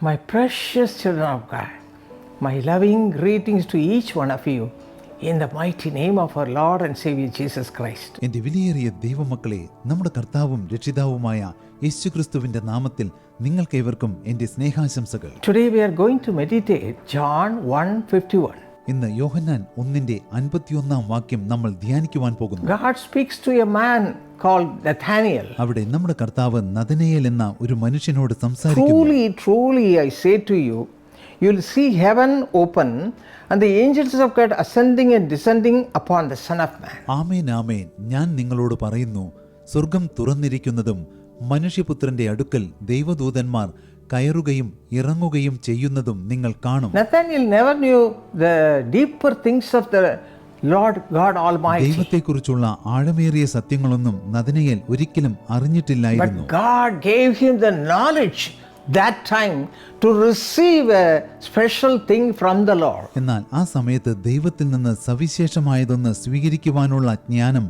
My precious children of God, my loving greetings to each one of you in the mighty name of our Lord and Savior Jesus Christ. എന്റെ വിലയേറിയ ദൈവമക്കളെ നമ്മുടെ കർത്താവും രക്ഷിതാവുമായ യേശുക്രിസ്തുവിന്റെ നാമത്തിൽ നിങ്ങൾക്കേവർക്കും എന്റെ സ്നേഹാശംസകൾ Today we are going to meditate John 1:51. ഇന്ന് യോഹന്നാൻ ഒന്നിന്റെ അൻപത്തിയൊന്നാം വാക്യം നമ്മൾ ധ്യാനിക്കുവാൻ പോകുന്നു God speaks to a man called Nathaniel. അവിടെ നമ്മുടെ കർത്താവ് നദനയേൽ എന്ന ഒരു മനുഷ്യനോട് സംസാരിക്കുന്നു Truly, truly, I say to you, you'll see heaven open and the angels of God ascending and descending upon the Son of Man. ആമേൻ ആമേൻ ഞാൻ നിങ്ങളോട് പറയുന്നു സ്വർഗം തുറന്നിരിക്കുന്നതും മനുഷ്യപുത്രന്റെ അടുക്കൽ ദൈവദൂതന്മാർ കയറുകയും ഇറങ്ങുകയും ചെയ്യുന്നതും നിങ്ങൾ കാണും. ദൈവത്തെക്കുറിച്ചുള്ള ആഴമേറിയ സത്യങ്ങളൊന്നും നദനയേൽ ഒരിക്കലും അറിഞ്ഞിട്ടില്ലായിരുന്നു That time to receive a special thing from the Lord. എന്നാൽ ആ സമയത്ത് ദൈവത്തിൽ നിന്ന് സവിശേഷമായതൊന്ന് സ്വീകരിക്കുവാനുള്ള ജ്ഞാനം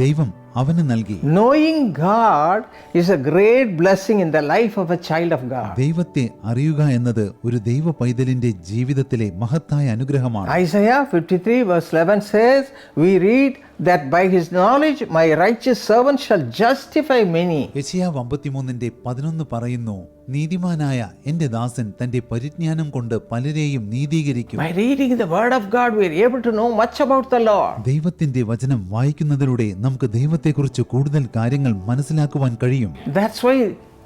ദൈവം അവന് നൽകി Knowing God is a great blessing in the life of a child of God. ദൈവത്തെ അറിയുക എന്നത് ഒരു ദൈവ പൈതലിന്റെ ജീവിതത്തിലെ മഹത്തായ അനുഗ്രഹമാണ് Isaiah 53 verse 11 says, We read that by his knowledge my righteous servant shall justify many. യശയാവ് അമ്പത്തിമൂന്നിന്റെ പതിനൊന്ന് പറയുന്നു നീതിമാനായ എന്റെ ദാസൻ തന്റെ പരിജ്ഞാനം കൊണ്ട് പലരെയും നീതീകരിക്കും By reading the word of God, we are able to know much about the Lord. ദൈവത്തിന്റെ വചനം വായിക്കുന്നതിലൂടെ നമുക്ക് ദൈവത്തെക്കുറിച്ച് കൂടുതൽ കാര്യങ്ങൾ മനസ്സിലാക്കുവാൻ കഴിയും That's why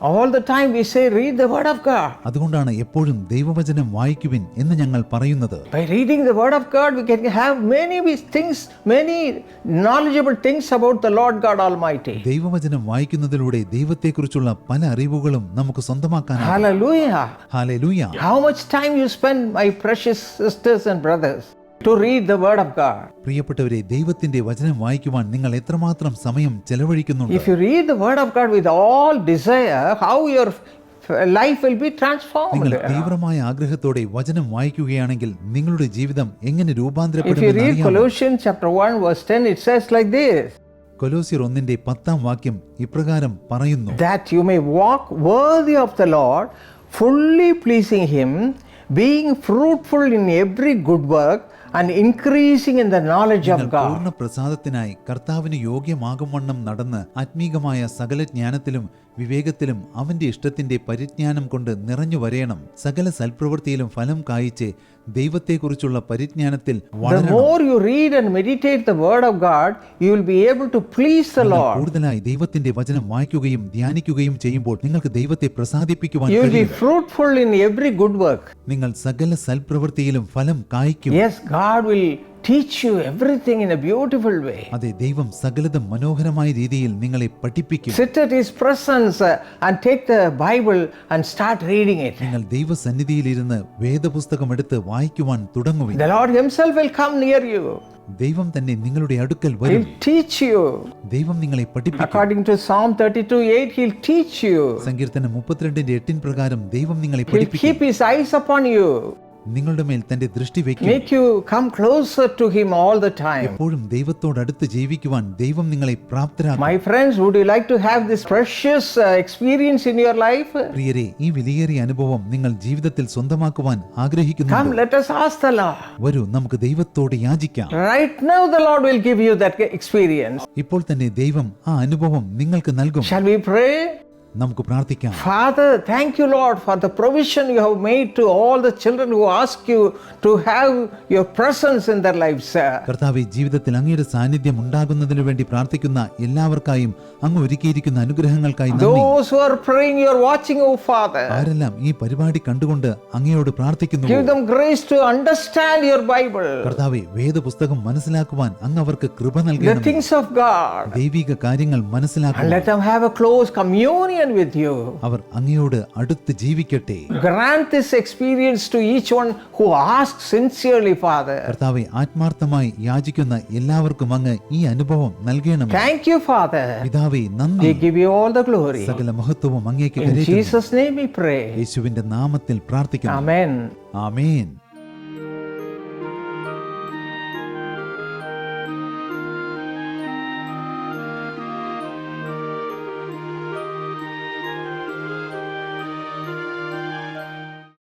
all the time we say, Read the word of God. അതുകൊണ്ടാണ് എപ്പോഴും ദൈവവചനം വായിക്കുവിൻ എന്ന് ഞങ്ങൾ പറയുന്നത് By reading the Word of God, we can have many things, many knowledgeable things about the Lord God Almighty. ദൈവവചനം വായിക്കുന്നതിലൂടെ ദൈവത്തെക്കുറിച്ചുള്ള പല അറിവുകളും നമുക്ക് സ്വന്തമാക്കാനാണ് Hallelujah. Hallelujah. How much time you spend, my precious sisters and brothers, to read the Word of God? പ്രിയപ്പെട്ടവരെ ദൈവത്തിന്റെ വചനം വായിക്കുവാൻ നിങ്ങൾ എത്രമാത്രം സമയം ചെലവഴിക്കുന്നുണ്ട് If you read the Word of God with all desire, how your life will be transformed. നിങ്ങൾ തീവ്രമായ ആഗ്രഹത്തോടെ വചനം വായിക്കുകയാണെങ്കിൽ നിങ്ങളുടെ ജീവിതം എങ്ങനെ രൂപാന്തരപ്പെടും read അറിയാമോ Colossians chapter 1, verse 10, it says like this കൊലോസിയർ ഒന്നിന്റെ പത്താം വാക്യം ഇപ്രകാരം പറയുന്നു that you may walk worthy of the Lord, fully pleasing Him, being fruitful in every good work, and increasing in the knowledge of നിങ്ങൾ God. പൂർണ പ്രസാദത്തിനായി കർത്താവിന് യോഗ്യമാകും വണ്ണം നടന്ന് ആത്മീകമായ സകല ജ്ഞാനത്തിലും വിവേകത്തിലും അവന്റെ ഇഷ്ടത്തിന്റെ പരിജ്ഞാനം കൊണ്ട് നിറഞ്ഞു വരേണം സകല സൽപ്രവൃത്തിയിലും ഫലം കായിച്ച് ദൈവത്തെക്കുറിച്ചുള്ള പരിജ്ഞാനത്തിൽ The വളരണം more you read and meditate the Word of God, you will be able to please the നിങ്ങൾ Lord. കൂടുതലായി ദൈവത്തിന്റെ വചനം വായിക്കുകയും ധ്യാനിക്കുകയും ചെയ്യുമ്പോൾ നിങ്ങൾക്ക് ദൈവത്തെ പ്രസാദിപ്പിക്കുവാൻ You will be കഴിയും fruitful in every good work. നിങ്ങൾ സകല സൽപ്രവൃത്തിയിലും ഫലം കായ്ക്കും Yes, God will teach you everything in a beautiful way. അതെ ദൈവം സകലതും മനോഹരമായ രീതിയിൽ നിങ്ങളെ പഠിപ്പിക്കും Sit at His presence uh, and take the Bible and start reading it. നിങ്ങൾ ദൈവസന്നിധിയിലിരുന്ന് വേദപുസ്തകം എടുത്ത് വായിക്കുവാൻ തുടങ്ങുവിൻ The Lord Himself will come near you. ദൈവം തന്നെ നിങ്ങളുടെ അടുക്കൽ വരും He'll teach you. ദൈവം നിങ്ങളെ പഠിപ്പിക്കും According to Psalm 32 8, He'll teach you. സങ്കീർത്തനം മുപ്പത്തിരണ്ടിന്റെ എട്ടിൻ പ്രകാരം ദൈവം നിങ്ങളെ He'll പഠിപ്പിക്കും keep His eyes upon you, നിങ്ങളുടെ മേൽ തന്റെ ദൃഷ്ടി വെക്കും make you come closer to Him all the time. എപ്പോഴും ദൈവത്തോട് അടുത്ത് ജീവിക്കുവാൻ ദൈവം നിങ്ങളെ പ്രാപ്തരാക്കും My friends, would you like to have this precious uh, experience in your life? പ്രിയരെ ഈ വിലയേറിയ അനുഭവം നിങ്ങൾ ജീവിതത്തിൽ സ്വന്തമാക്കുവാൻ ആഗ്രഹിക്കുന്നു Come, let us ask the Lord. വരൂ നമുക്ക് ദൈവത്തോട് യാചിക്കാം Right now, the Lord will give you that experience. ഇപ്പോൾ തന്നെ ദൈവം ആ അനുഭവം നിങ്ങൾക്ക് നൽകും Shall we pray? നമുക്ക് പ്രാർത്ഥിക്കാം. Father thank you lord for the provision you have made to all the children who ask you to have your presence in their life sir കർത്താവ് ജീവിതത്തിൽ അങ്ങയുടെ സാന്നിധ്യം ഉണ്ടാകുന്നതിനു വേണ്ടി പ്രാർത്ഥിക്കുന്ന എല്ലാവർക്കായും അങ്ങ് ഒരുക്കിയിരിക്കുന്ന അനുഗ്രഹങ്ങൾക്കായി നന്ദി. Those who are praying you are watching oh father ആരെല്ലാം ഈ പരിപാടി കണ്ടുകൊണ്ട് അങ്ങയോട് പ്രാർത്ഥിക്കുന്നു give them grace to understand your bible. കർത്താവ് വേദപുസ്തകം മനസ്സിലാക്കുവാൻ അങ്ങ് അവർക്ക് കൃപ നൽകണം the things of god. ദൈവിക കാര്യങ്ങൾ മനസ്സിലാക്കാൻ let them have a close communion communion with you. അവർ അങ്ങയോട് അടുത്ത് ജീവിക്കട്ടെ Grant this experience to each one who asks sincerely, Father. കർത്താവെ ആത്മാർത്ഥമായി യാചിക്കുന്ന എല്ലാവർക്കും അങ്ങ് ഈ അനുഭവം നൽകണമേ Thank you, Father. പിതാവേ നന്ദി We give you all the glory. സകല മഹത്വവും അങ്ങേക്ക് In കരേറ്റുന്നു Jesus' name we pray. യേശുവിന്റെ നാമത്തിൽ പ്രാർത്ഥിക്കുന്നു Amen. ആമേൻ